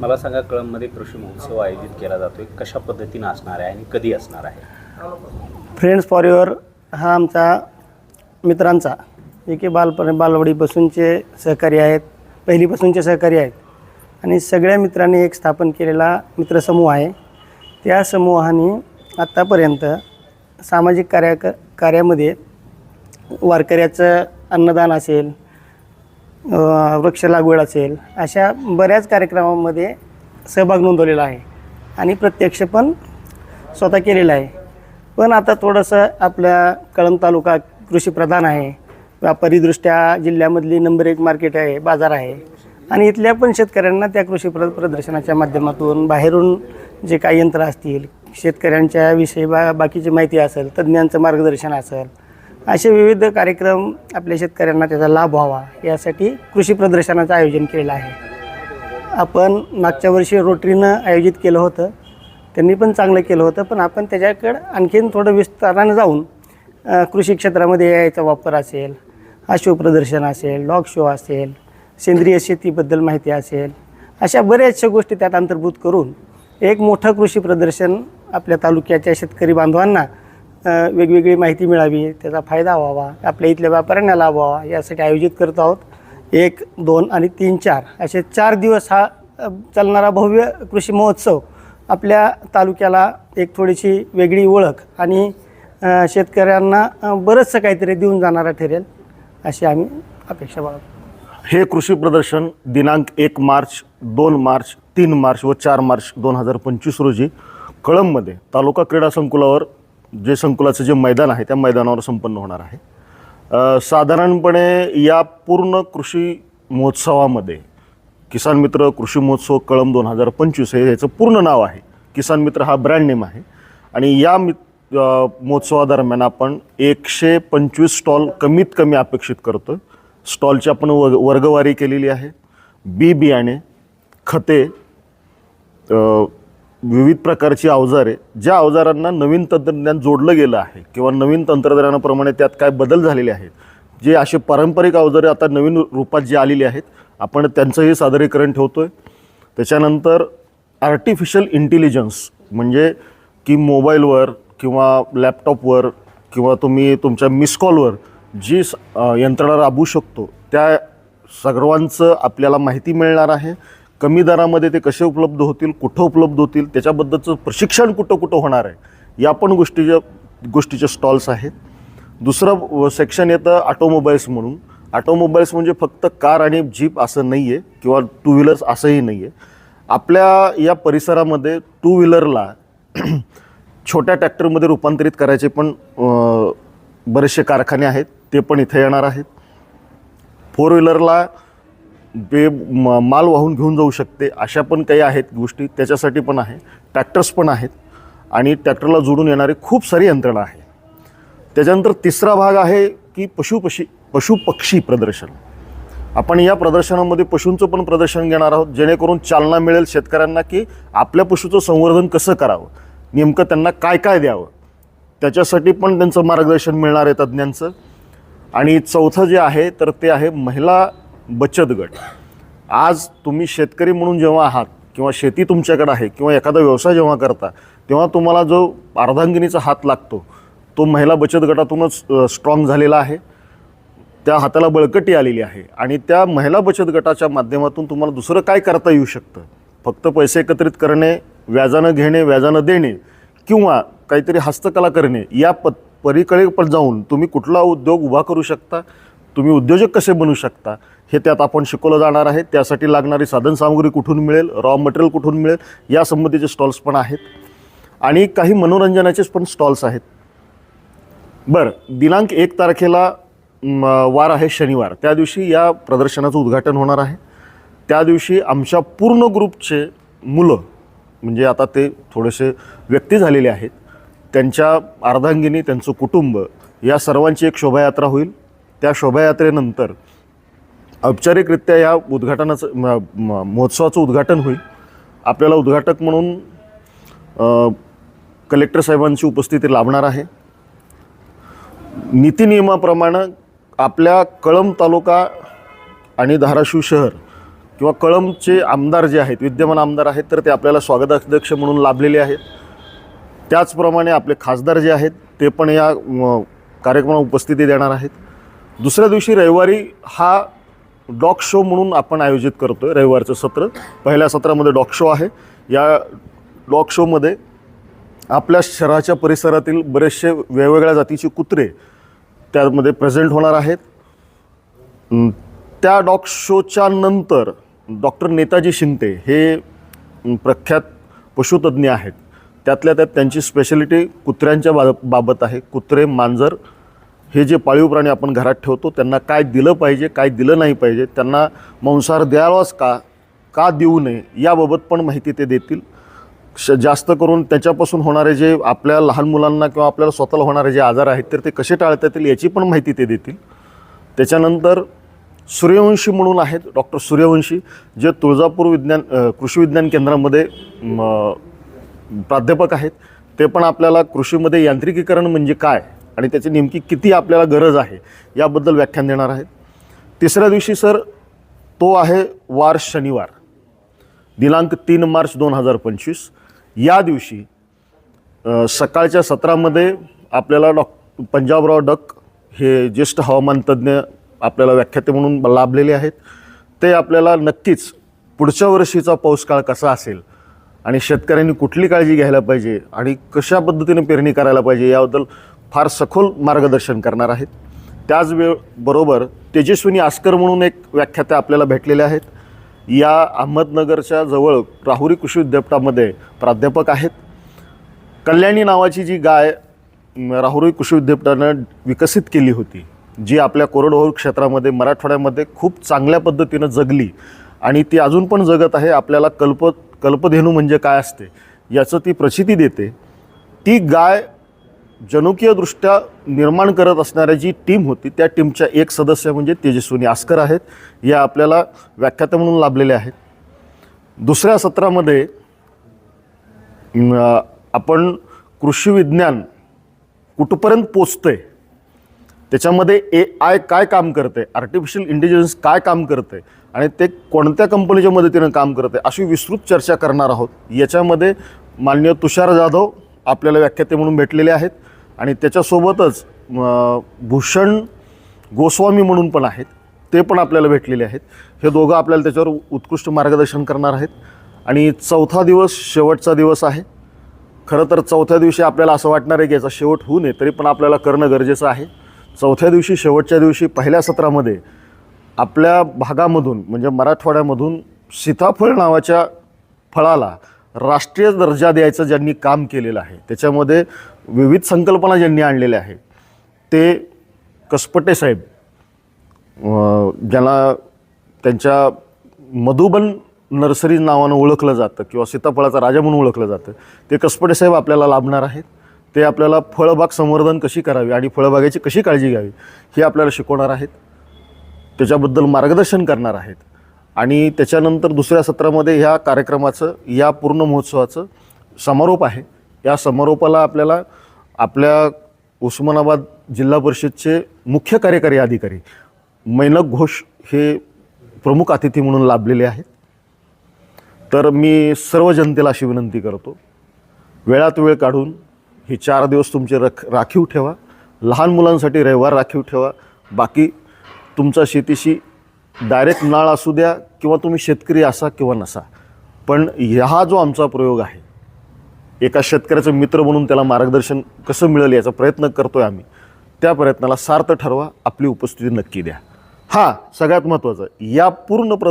मला सांगा कळममध्ये कृषी महोत्सव आयोजित केला जातोय. कशा पद्धतीनं असणार आहे आणि कधी असणार आहे? फ्रेंड्स फॉर युअर हा आमचा मित्रांचा जे की बालपण बालवडीपासूनचे सहकारी आहेत पहिलीपासूनचे सहकारी आहेत. आणि सगळ्या मित्रांनी एक स्थापन केलेला मित्रसमूह आहे. त्या समूहाने आत्तापर्यंत सामाजिक कार्या कार्यामध्ये वारकऱ्याचं अन्नदान असेल वृक्ष लागवड असेल अशा बऱ्याच कार्यक्रमामध्ये सहभाग नोंदवलेला आहे. आणि प्रत्यक्ष पण स्वतः केलेला आहे. पण आता थोडंसं आपल्या कळंब तालुका कृषीप्रधान आहे. व्यापारीदृष्ट्या जिल्ह्यामधली नंबर एक मार्केट आहे बाजार आहे. आणि इथल्या पण शेतकऱ्यांना त्या कृषी प्र प्रदर्शनाच्या माध्यमातून बाहेरून जे काही यंत्र असतील शेतकऱ्यांच्या विषयी बा बाकीची माहिती असेल तज्ज्ञांचं मार्गदर्शन असेल असे विविध कार्यक्रम आपल्या शेतकऱ्यांना त्याचा लाभ व्हावा यासाठी कृषी प्रदर्शनाचं आयोजन केलेलं आहे. आपण मागच्या वर्षी रोटरीनं आयोजित केलं होतं. त्यांनी पण चांगलं केलं होतं पण आपण त्याच्याकडं आणखीन थोडं विस्तारानं जाऊन कृषी क्षेत्रामध्ये याचा वापर असेल अश्व प्रदर्शन असेल डॉग शो असेल सेंद्रिय शेतीबद्दल माहिती असेल अशा बऱ्याचशा गोष्टी त्यात अंतर्भूत करून एक मोठं कृषी प्रदर्शन आपल्या तालुक्याच्या शेतकरी बांधवांना वेगवेगळी माहिती मिळावी त्याचा फायदा व्हावा आपल्या इथल्या व्यापाऱ्यांना लाभ व्हावा यासाठी आयोजित करत आहोत. एक दोन आणि तीन चार असे चार दिवस हा चालणारा भव्य कृषी महोत्सव आपल्या तालुक्याला एक थोडीशी वेगळी ओळख आणि शेतकऱ्यांना बरंचसं काहीतरी देऊन जाणारा ठरेल अशी आम्ही अपेक्षा बाळगतो. हे कृषी प्रदर्शन दिनांक एक मार्च दोन मार्च तीन मार्च व चार मार्च दोन हजार पंचवीस रोजी कळंबमध्ये तालुका क्रीडा संकुलावर जे संकुलाचं जे मैदान आहे त्या मैदानावर संपन्न होणार आहे. साधारणपणे या पूर्ण कृषी महोत्सवामध्ये किसान मित्र कृषी महोत्सव कळम दोन हजार पंचवीस हे याचं पूर्ण नाव आहे. किसान मित्र हा ब्रँड नेम आहे. आणि या मित महोत्सवादरम्यान आपण एकशे पंचवीस स्टॉल कमीत कमी अपेक्षित करतो स्टॉलची आपण वर्ग वर्गवारी केलेली आहे. बी बियाणे खते विविध प्रकारची अवजारे ज्या अवजारांना नवीन तंत्रज्ञान जोडलं गेलं आहे किंवा नवीन तंत्रज्ञानाप्रमाणे त्यात काय बदल झालेले आहेत जे असे पारंपरिक अवजारे आता नवीन रूपात जी आलेली आहेत आपण त्यांचंही सादरीकरण ठेवतो आहे त्याच्यानंतर आर्टिफिशियल इंटेलिजन्स म्हणजे की मोबाईलवर किंवा लॅपटॉपवर किंवा तुम्ही तुमच्या मिस कॉलवर जी स- यंत्रणा राबवू शकतो त्या सर्वांचं आपल्याला माहिती मिळणार आहे. कमी दरामध्ये ते कसे उपलब्ध होतील कुठं उपलब्ध होतील त्याच्याबद्दलचं प्रशिक्षण कुठं कुठं होणार आहे या पण गोष्टीच्या गोष्टीचे स्टॉल्स आहेत. दुसरं सेक्शन येतं ऑटोमोबाईल्स म्हणून. ऑटोमोबाईल्स म्हणजे फक्त कार आणि जीप असं नाही आहे किंवा टू व्हीलर्स असंही नाही आहे आपल्या या परिसरामध्ये टू व्हीलरला छोट्या ट्रॅक्टरमध्ये रूपांतरित करायचे पण बरेचसे कारखाने आहेत ते पण इथे येणार आहेत. फोर व्हीलरला बे म- माल वाहून घेऊन जाऊ शकते अशा पण काही आहेत गोष्टी त्याच्यासाठी पण आहे. ट्रॅक्टर्स पण आहेत. आणि ट्रॅक्टरला जोडून येणारी खूप सारी यंत्रणा आहे. त्याच्यानंतर तिसरा भाग आहे की पशुपशी पशुपक्षी प्रदर्शन. आपण या प्रदर्शनामध्ये पशूंचं पण प्रदर्शन घेणार आहोत जेणेकरून चालना मिळेल शेतकऱ्यांना की आपल्या पशुचं संवर्धन कसं करावं नेमकं त्यांना काय काय द्यावं. त्याच्यासाठी पण त्यांचं मार्गदर्शन मिळणार आहे तज्ज्ञांचं. आणि चौथं जे आहे तर ते आहे महिला बचत गट. आज तुम्ही शेतकरी म्हणून जेव्हा आहात किंवा शेती तुमच्याकडे आहे किंवा एखादा व्यवसाय जेव्हा करता तेव्हा तुम्हाला जो अर्धांगिनीचा हात लागतो तो महिला बचत गटातूनच स्ट्रॉंग झालेला आहे. त्या हाताला बळकटी आलेली आहे आणि त्या महिला बचत गटाच्या माध्यमातून तुम्हाला दुसरं काय करता येऊ शकतं? फक्त पैसे एकत्रित करणे व्याजानं घेणे व्याजानं देणे किंवा काहीतरी हस्तकला करणे या प परीकडे पण जाऊन तुम्ही कुठला उद्योग उभा करू शकता? तुम्ही उद्योजक कसे बनू शकता? हे त्यात आपण शिकवलं जाणार आहे. त्यासाठी लागणारी साधनसामुग्री कुठून मिळेल? रॉ मटेरियल कुठून मिळेल? या संबंधीचे स्टॉल्स पण आहेत. आणि काही मनोरंजनाचेच पण स्टॉल्स आहेत. बरं दिनांक एक तारखेला वार आहे शनिवार. त्या दिवशी या प्रदर्शनाचं उद्घाटन होणार आहे. त्या दिवशी आमच्या पूर्ण ग्रुपचे मुलं म्हणजे आता ते थोडेसे व्यक्ती झालेले आहेत. त्यांच्या अर्धांगिनी त्यांचं कुटुंब या सर्वांची एक शोभायात्रा होईल. त्या शोभायात्रेनंतर औपचारिकरित्या या उद्घाटनाचं म- म- महोत्सवाचं उद्घाटन होईल. आपल्याला उद्घाटक म्हणून कलेक्टर साहेबांची उपस्थिती लाभणार आहे. नीतीनियमाप्रमाणे आपल्या कळंब तालुका आणि धाराशिव शहर किंवा कळमचे आमदार जे आहेत विद्यमान आमदार आहेत तर ते आपल्याला स्वागताध्यक्ष म्हणून लाभलेले आहेत. त्याचप्रमाणे आपले खासदार जे आहेत ते पण या कार्यक्रमाला उपस्थिती देणार आहेत. दुसऱ्या दिवशी रविवारी हा डॉग शो म्हणून आपण आयोजित करतो आहे रविवारचं सत्र. पहिल्या सत्रामध्ये डॉग शो आहे. या डॉग शोमध्ये आपल्या शहराच्या परिसरातील बरेचसे वेगवेगळ्या जातीचे कुत्रे त्यामध्ये प्रेझेंट होणार आहेत. त्या डॉग शोच्या नंतर डॉक्टर नेताजी शिंदे हे प्रख्यात पशुतज्ञ आहेत. त्यातल्या त्यात त्यांची स्पेशालिटी कुत्र्यांच्या बा बाबत आहे. कुत्रे मांजर हे जे पाळीव प्राणी आपण घरात ठेवतो त्यांना काय दिलं पाहिजे काय दिलं नाही पाहिजे त्यांना मांसाहार द्यावाच का का देऊ नये याबाबत पण माहिती ते देतील. श जास्त करून त्याच्यापासून होणारे जे आपल्या लहान मुलांना किंवा आपल्याला स्वतःला होणारे जे आजार आहेत तर ते कसे टाळता येतील याची पण माहिती ते देतील. त्याच्यानंतर सूर्यवंशी म्हणून आहेत डॉक्टर सूर्यवंशी जे तुळजापूर विज्ञान कृषी विज्ञान केंद्रामध्ये प्राध्यापक आहेत. ते पण आपल्याला कृषीमध्ये यांत्रिकीकरण म्हणजे काय आणि त्याची नेमकी किती आपल्याला गरज आहे याबद्दल व्याख्यान देणार आहेत. तिसऱ्या दिवशी सर तो आहे वार शनिवार दिनांक तीन मार्च दोन हजार पंचवीस. या दिवशी सकाळच्या सत्रामध्ये आपल्याला डॉक पंजाबराव डक हे ज्येष्ठ हवामान तज्ज्ञ आपल्याला व्याख्याते म्हणून लाभलेले आहेत. ते आपल्याला नक्कीच पुढच्या वर्षीचा पाऊस काळ कसा असेल आणि शेतकऱ्यांनी कुठली काळजी घ्यायला पाहिजे आणि कशा पद्धतीने पेरणी करायला पाहिजे याबद्दल फार सखोल मार्गदर्शन करणार आहेत. त्याच वेळ बरोबर तेजस्विनी आस्कर म्हणून एक व्याख्याते आपल्याला भेटलेले आहेत. या अहमदनगरच्या जवळ राहुरी कृषी विद्यापीठामध्ये प्राध्यापक आहेत. कल्याणी नावाची जी गाय राहुरी कृषी विद्यापीठानं विकसित केली होती जी आपल्या कोरडवाहू क्षेत्रामध्ये मराठवाड्यामध्ये खूप चांगल्या पद्धतीनं जगली आणि ती अजून पण जगत आहे. आपल्याला कल्प कल्पधेनू म्हणजे काय असते याचं ती प्रचिती देते. ती गाय जनुकीयदृष्ट्या निर्माण करत असणाऱ्या जी टीम होती त्या टीमच्या एक सदस्य म्हणजे तेजस्विनी आस्कर आहेत. या आपल्याला व्याख्याता म्हणून लाभलेल्या आहेत. दुसऱ्या सत्रामध्ये आपण कृषी विज्ञान कुठपर्यंत पोचतंय त्याच्यामध्ये ए आय काय काम करते आर्टिफिशियल इंटेलिजन्स काय काम करते आणि ते कोणत्या कंपनीच्या मदतीनं काम करते अशी विस्तृत चर्चा करणार आहोत. याच्यामध्ये माननीय तुषार जाधव आपल्याला व्याख्याते म्हणून भेटलेले आहेत. आणि त्याच्यासोबतच भूषण गोस्वामी म्हणून पण आहेत. ते पण आपल्याला भेटलेले आहेत. हे दोघं आपल्याला त्याच्यावर उत्कृष्ट मार्गदर्शन करणार आहेत. आणि चौथा दिवस शेवटचा दिवस आहे. खरं तर चौथ्या दिवशी आपल्याला असं वाटणार आहे की याचा शेवट होऊ नये तरी पण आपल्याला करणं गरजेचं आहे. चौथ्या दिवशी शेवटच्या दिवशी पहिल्या सत्रामध्ये आपल्या भागामधून म्हणजे मराठवाड्यामधून सीताफळ नावाच्या फळाला राष्ट्रीय दर्जा द्यायचं ज्यांनी काम केलेलं आहे त्याच्यामध्ये विविध संकल्पना ज्यांनी आणलेल्या आहे ते कसपटे साहेब ज्यांना ज्याला त्यांच्या मधुबन नर्सरी नावानं ओळखलं जातं किंवा सीताफळाचा राजा म्हणून ओळखलं जातं ते कसपटे साहेब आपल्याला लाभणार आहेत. ते आपल्याला फळबाग संवर्धन कशी करावी आणि फळबागेची कशी काळजी घ्यावी हे आपल्याला शिकवणार आहेत. त्याच्याबद्दल मार्गदर्शन करणार आहेत. आणि त्याच्यानंतर दुसऱ्या सत्रामध्ये ह्या कार्यक्रमाचं या पूर्ण महोत्सवाचं समारोप आहे. या समारोपाला आपल्याला आपल्या उस्मानाबाद जिल्हा परिषदचे मुख्य कार्यकारी अधिकारी मैनक घोष हे प्रमुख अतिथी म्हणून लाभलेले आहेत. तर मी सर्व जनतेला अशी विनंती करतो वेळात वेळ काढून हे चार दिवस तुमचे रख राखीव ठेवा. लहान मुलांसाठी रविवार राखीव ठेवा. बाकी तुमचा शेतीशी डायरेक्ट नाळ असू द्या किंवा तुम्ही शेतकरी असा किंवा नसा. पण हा जो आमचा प्रयोग आहे एका शेतकऱ्याचं मित्र म्हणून त्याला मार्गदर्शन कसं मिळेल याचा प्रयत्न करतो आहे आम्ही. त्या प्रयत्नाला सार्थ ठरवा आपली उपस्थिती नक्की द्या. हां सगळ्यात महत्त्वाचं. या पूर्ण प्र